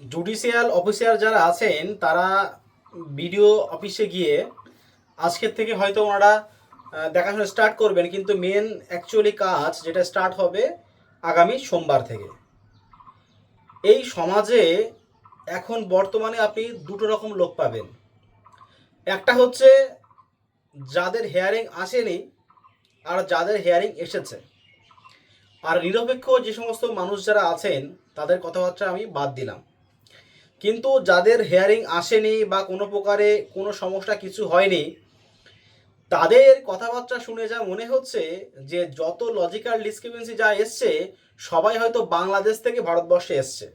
Judicial officer যারা আছেন, তারা বিডিও অফিসে গিয়ে আজকের থেকে হয়তো ওনারা দেখাশোনা স্টার্ট করবেন, কিন্তু মেন অ্যাকচুয়ালি কাজ যেটা স্টার্ট হবে আগামী সোমবার থেকে। এই সমাজে এখন বর্তমানে আপনি দুটো রকম লোক পাবেন। একটা হচ্ছে যাদের হেয়ারিং আসেনি আর যাদের হেয়ারিং এসেছে। আর নিরপেক্ষ যে সমস্ত মানুষ যারা আছেন, তাদের কথাবার্তা আমি বাদ দিলাম। কিন্তু যাদের হেয়ারিং আসেনি বা কোনো প্রকারে কোনো সমস্যা কিছু হয়নি, তাদের কথাবার্তা শুনে যা মনে হচ্ছে যে যত লজিক্যাল ডিসক্রিপেন্সি যা এসছে, সবাই হয়তো বাংলাদেশ থেকে ভারতবর্ষে এসছে।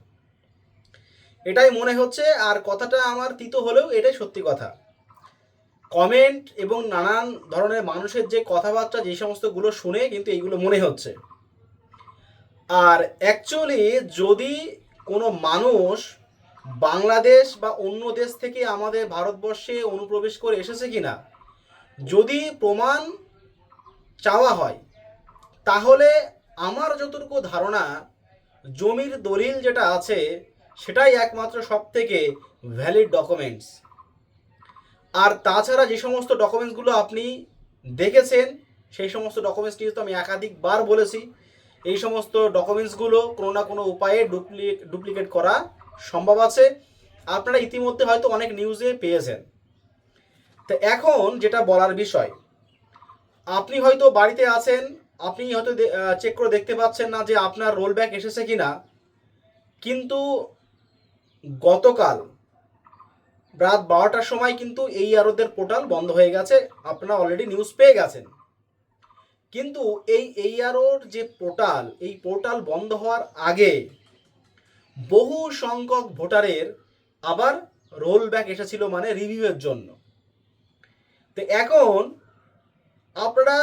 এটাই মনে হচ্ছে আর কথাটা আমার তিত হলেও এটাই সত্যি কথা। কমেন্ট এবং নানান ধরনের মানুষের যে কথাবার্তা, যে সমস্তগুলো শুনে কিন্তু এইগুলো মনে হচ্ছে। আর অ্যাকচুয়ালি যদি কোনো মানুষ বাংলাদেশ বা অন্য দেশ থেকে আমাদের ভারতবর্ষে অনুপ্রবেশ করে এসেছে কি না যদি প্রমাণ চাওয়া হয়, তাহলে আমার যতটুকু ধারণা, জমির দলিল যেটা আছে, সেটাই একমাত্র সব থেকে ভ্যালিড ডকুমেন্টস আর তাছাড়া যে সমস্ত ডকুমেন্টসগুলো আপনি দেখেছেন, সেই সমস্ত ডকুমেন্টস নিয়ে তো আমি একাধিকবার বলেছি। এই সমস্ত ডকুমেন্টসগুলো কোনো না কোনো উপায়ে ডুপ্লি ডুপ্লিকেট করা সম্ভব আছে। আপনারা ইতিমধ্যে হয়তো অনেক নিউজে পেয়েছেন। তো এখন যেটা বলার বিষয়, আপনি হয়তো বাড়িতে আছেন, আপনি হয়তো চেক করে দেখতে পাচ্ছেন না যে আপনার রোল ব্যাক এসেছে কি না কিন্তু গতকাল রাত বারোটার সময় কিন্তু এই আরোদের পোর্টাল বন্ধ হয়ে গেছে। আপনারা অলরেডি নিউজ পেয়ে গেছেন। কিন্তু এই এইআরওর যে পোর্টাল এই পোর্টাল বন্ধ হওয়ার আগে বহু সংখ্যক ভোটারের আবার রোল ব্যাক এসেছিল মানে রিভিউয়ের জন্য। তো এখন আপনারা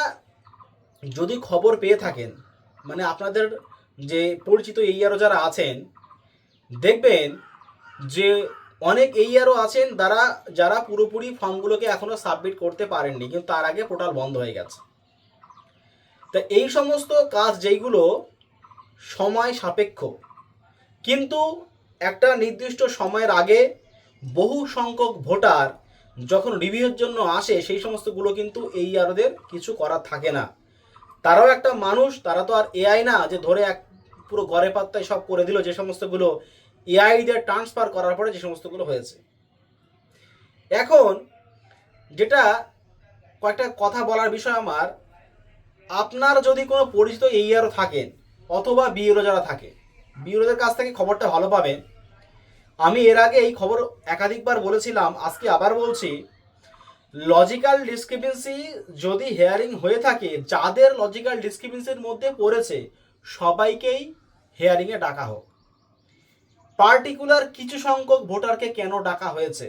যদি খবর পেয়ে থাকেন মানে আপনাদের যে পরিচিত এইআরও যারা আছেন, দেখবেন যে অনেক এইআরও আছেন তারা, যারা পুরোপুরি ফর্মগুলোকে এখনও সাবমিট করতে পারেননি, কিন্তু তার আগে পোর্টাল বন্ধ হয়ে গেছে। তা এই সমস্ত কাজ যেইগুলো সময় সাপেক্ষ কিন্তু একটা নির্দিষ্ট সময়ের আগে বহু সংখ্যক ভোটার যখন রিভিউর জন্য আসে, সেই সমস্তগুলো কিন্তু এই আরদের কিছু করার থাকে না। তারাও একটা মানুষ, তারা তো আর এআই না যে ধরে এক পুরো গড়ে পাত্তায় সব করে দিল, যে সমস্তগুলো এআই দিয়ে ট্রান্সফার করার পরে যে সমস্তগুলো হয়েছে। এখন যেটা কয়েকটা কথা বলার বিষয় আমার, আপনার যদি কোনো পরিচিত এইআরও থাকেন, অথবা বিএলও যারা থাকে বিএলওদের কাছ থেকে খবরটা ভালো পাবেন। আমি এর আগে এই খবর একাধিকবার বলেছিলাম, আজকে আবার বলছি লজিক্যাল ডিসক্রিপেন্সি যদি হেয়ারিং হয়ে থাকে, যাদের লজিক্যাল ডিসক্রিপেন্সির মধ্যে পড়েছে, সবাইকেই হেয়ারিংয়ে ডাকা হোক। পার্টিকুলার কিছু সংখ্যক ভোটারকে কেন ডাকা হয়েছে?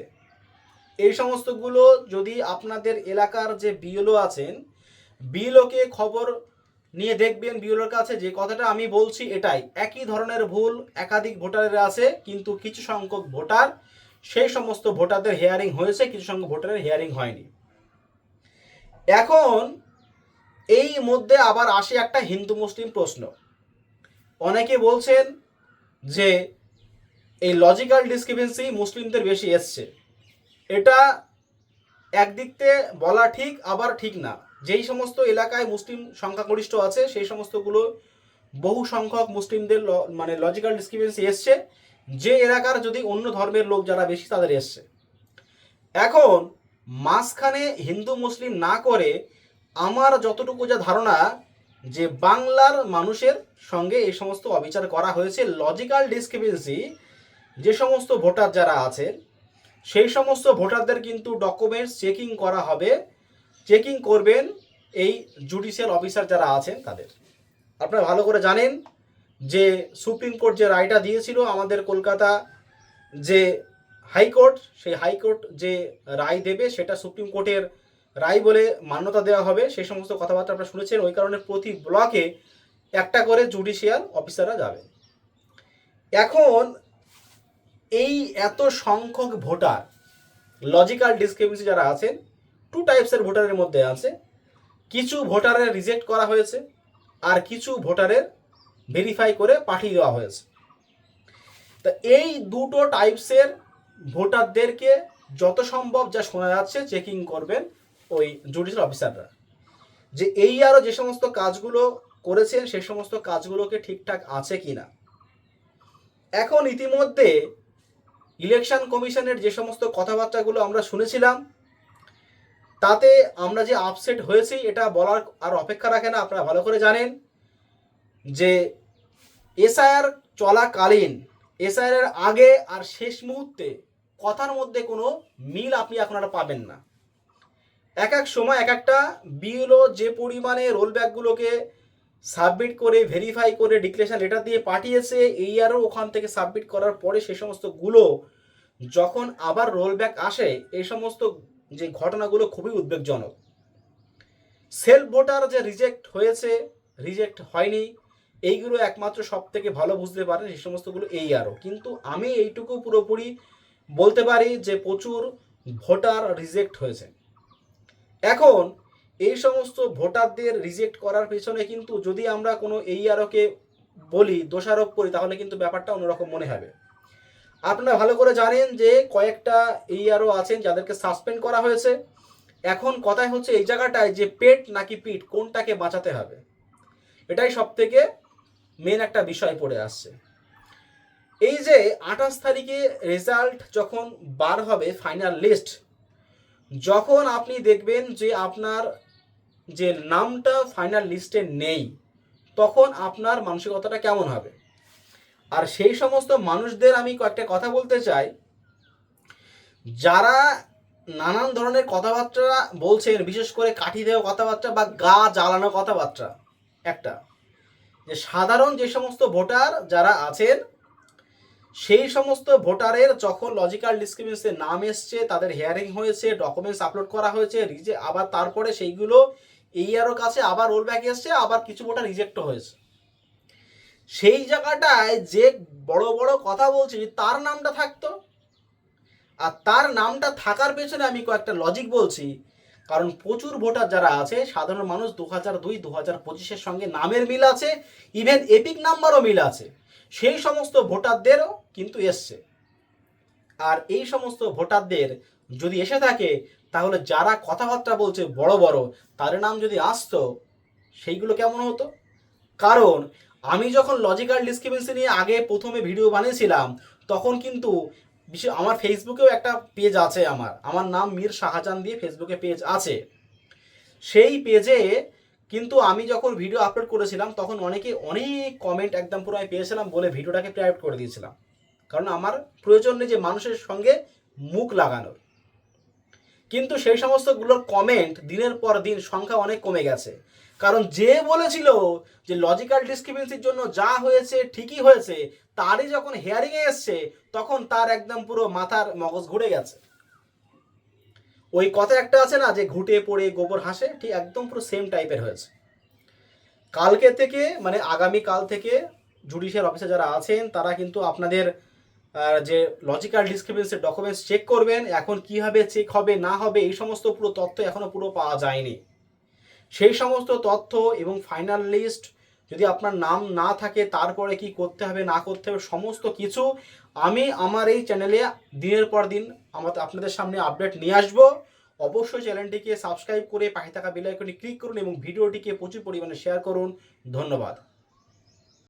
এই সমস্তগুলো যদি আপনাদের এলাকার যে বিএলও আছেন, বিএলওকে খবর নিয়ে দেখবেন বিএলওর কাছে যে কথাটা আমি বলছি এটাই। একই ধরনের ভুল একাধিক ভোটারের আছে, কিন্তু কিছু সংখ্যক ভোটার, সেই সমস্ত ভোটারদের হেয়ারিং হয়েছে, কিছু সংখ্যক ভোটারের হেয়ারিং হয়নি। এখন এই মধ্যে আবার আসে একটা হিন্দু মুসলিম প্রশ্ন। অনেকে বলছেন যে এই লজিক্যাল ডিসক্রিপেন্সি মুসলিমদের বেশি এসছে। এটা একদিক থেকে বলা ঠিক, আবার ঠিক না। যেই সমস্ত এলাকায় মুসলিম সংখ্যাগরিষ্ঠ আছে, সেই সমস্তগুলো বহু সংখ্যক মুসলিমদের মানে লজিক্যাল ডিসক্রিপেন্সি এসছে। যে এলাকার যদি অন্য ধর্মের লোক যারা বেশি, তাদের এসছে। এখন মাঝখানে হিন্দু, মুসলিম না করে আমার যতটুকু যা ধারণা যে বাংলার মানুষের সঙ্গে এই সমস্ত অবিচার করা হয়েছে লজিক্যাল ডিসক্রিপেন্সি যে সমস্ত ভোটার যারা আছে সেই সমস্ত ভোটারদের কিন্তু ডকুমেন্টস চেকিং করা হবে। চেকিং করবেন এই জুডিশিয়াল অফিসার যারা আছেন তাদের। আপনারা ভালো করে জানেন যে সুপ্রিম কোর্ট যে রায়টা দিয়েছিল আমাদের কলকাতা যে হাইকোর্ট, সেই হাইকোর্ট যে রায় দেবে সেটা সুপ্রিম কোর্টের রায় বলে মান্যতা দেওয়া হবে। সেই সমস্ত কথাবার্তা আপনারা শুনেছেন। ওই কারণে প্রতি ব্লকে একটা করে জুডিশিয়াল অফিসাররা যাবে। এখন এই এত সংখ্যক ভোটার, লজিক্যাল ডিসক্রিপেন্সি যারা আছেন টু টাইপসের ভোটারের মধ্যে আছে। কিছু ভোটারের রিজেক্ট করা হয়েছে আর কিছু ভোটারের ভেরিফাই করে পাঠিয়ে দেওয়া হয়েছে। তা এই দুটো টাইপসের ভোটারদেরকে যত সম্ভব যা শোনা যাচ্ছে চেকিং করবেন ওই জুডিশিয়াল অফিসাররা যে এই আরও যে সমস্ত কাজগুলো করেছেন সেই সমস্ত কাজগুলোকে ঠিকঠাক আছে কি না এখন ইতিমধ্যে ইলেকশন কমিশনের যে সমস্ত কথাবার্তাগুলো আমরা শুনেছিলাম তাতে আমরা যে আপসেট হয়েছি, এটা বলার আর অপেক্ষা রাখে না, আপনারা ভালো করে জানেন যে এসআইআর চলাকালীন এসআইআর আগে আর শেষ মুহূর্তে কথার মধ্যে কোনো মিল আপনি এখন আর পাবেন না। এক এক সময়, এক একটা বিএলও যে পরিমাণে রোল ব্যাকগুলোকে সাবমিট করে ভেরিফাই করে ডিক্লেরেশন লেটার দিয়ে পাঠিয়েছে, এই আরও ওখান থেকে সাবমিট করার পরে সে সমস্তগুলো যখন আবার রোল ব্যাক আসে, এই সমস্ত যে ঘটনাগুলো খুবই উদ্বেগজনক। সেলফ ভোটার যে রিজেক্ট হয়েছে রিজেক্ট হয়নি, এইগুলো একমাত্র সব থেকে ভালো বুঝতে পারেন, এই সমস্তগুলো এই আরও। কিন্তু আমি এইটুকু পুরোপুরি বলতে পারি যে প্রচুর ভোটার রিজেক্ট হয়েছে। এখন এই সমস্ত ভোটারদের রিজেক্ট করার পেছনে কিন্তু যদি আমরা কোনো এই আরোকে বলি, দোষারোপ করি, তাহলে কিন্তু ব্যাপারটা অন্যরকম মনে হবে। আপনারা ভালো করে জানেন যে কয়েকটা এই আরও আছেন যাদেরকে সাসপেন্ড করা হয়েছে। এখন কথাই হচ্ছে এই জায়গাটায় যে পেট নাকি পিট কোনটাকে বাঁচাতে হবে? এটাই সব থেকে মেন একটা বিষয় পড়ে আসছে। এই যে আঠাশ তারিখে রেজাল্ট যখন বার হবে ফাইনাল লিস্ট যখন আপনি দেখবেন যে আপনার যে নামটা ফাইনাল লিস্টে নেই, তখন আপনার মানসিকতাটা কেমন হবে? আর সেই সমস্ত মানুষদের আমি কয়েকটা কথা বলতে চাই। যারা নানান ধরনের কথাবার্তা বলছেন, বিশেষ করে কাঠি দেওয়া কথাবার্তা বা গা জ্বালানো কথাবার্তা, একটা। যে সাধারণ যে সমস্ত ভোটার যারা আছেন, সেই সমস্ত ভোটারের যখন লজিক্যাল ডিসক্রিমিনেন্সে নাম এসছে, তাদের হিয়ারিং হয়েছে ডকুমেন্টস আপলোড করা হয়েছে রিজে আবার তারপরে সেইগুলো এই আরও কাছে আবার রোল ব্যাক এসছে, আবার কিছু ভোটার রিজেক্টও হয়েছে। সেই জায়গাটায় যে বড় বড় কথা বলছি, তার নামটা থাকতো। আর তার নামটা থাকার পেছনে আমি কয়েকটা লজিক বলছি। কারণ প্রচুর ভোটার যারা আছে, সাধারণ মানুষ দু হাজার দুই দু হাজার পঁচিশের সঙ্গে নামের মিল আছে ইভেন এপিক নাম্বারও মিল আছে। সেই সমস্ত ভোটারদেরও কিন্তু এসছে। আর এই সমস্ত ভোটারদের যদি এসে থাকে, তাহলে যারা কথাবার্তা বলছে বড় বড় তার নাম যদি আসতো, সেইগুলো কেমন হতো? কারণ আমি যখন লজিক্যাল ডিসক্রিমিনেন্সি নিয়ে আগে প্রথমে ভিডিও বানিয়েছিলাম, তখন কিন্তু বিশেষ আমার ফেসবুকেও একটা পেজ আছে আমার। আমার নাম মীর শাহজাহান দিয়ে ফেসবুকে পেজ আছে। সেই পেজে কিন্তু আমি যখন ভিডিও আপলোড করেছিলাম, তখন অনেকে অনেক কমেন্ট একদম পুরো আমি পেয়েছিলাম বলে ভিডিওটাকে প্রাইভেট করে দিয়েছিলাম। কারণ আমার প্রয়োজন নেই যে মানুষের সঙ্গে মুখ লাগানোর কিন্তু সেই সমস্তগুলোর কমেন্ট দিনের পর দিন সংখ্যা অনেক কমে গেছে। কারণ যে বলেছিল যে লজিক্যাল ডিসক্রিমিনেন্সির জন্য যা হয়েছে, ঠিকই হয়েছে, তারই যখন হেয়ারিংয়ে এসছে, তখন তার একদম পুরো মাথার মগজ ঘুরে গেছে। ওই কথা একটা আছে না, যে ঘুটে পড়ে গোবর হাসে, ঠিক একদম পুরো সেম টাইপের হয়েছে। কালকে থেকে মানে আগামী কাল থেকে জুডিশিয়াল অফিসার যারা আছেন, তারা কিন্তু আপনাদের যে লজিক্যাল ডিসক্রিমিনেন্সের ডকুমেন্টস চেক করবেন, এখন কীভাবে চেক হবে, না হবে, এই সমস্ত পুরো তথ্য এখনও পুরো পাওয়া যায়নি। সেই সমস্ত তথ্য এবং ফাইনাল লিস্ট যদি আপনার নাম না থাকে, তারপরে কি করতে হবে, না করতে হবে, সমস্ত কিছু আমি আমার এই চ্যানেলে দিনের পর দিন আমার, আপনাদের সামনে আপডেট নিয়ে আসব। অবশ্যই চ্যানেলটিকে সাবস্ক্রাইব করে পাখি থাকা বেলাইকনে ক্লিক করুন এবং ভিডিওটিকে প্রচুর পরিমাণে শেয়ার করুন। ধন্যবাদ।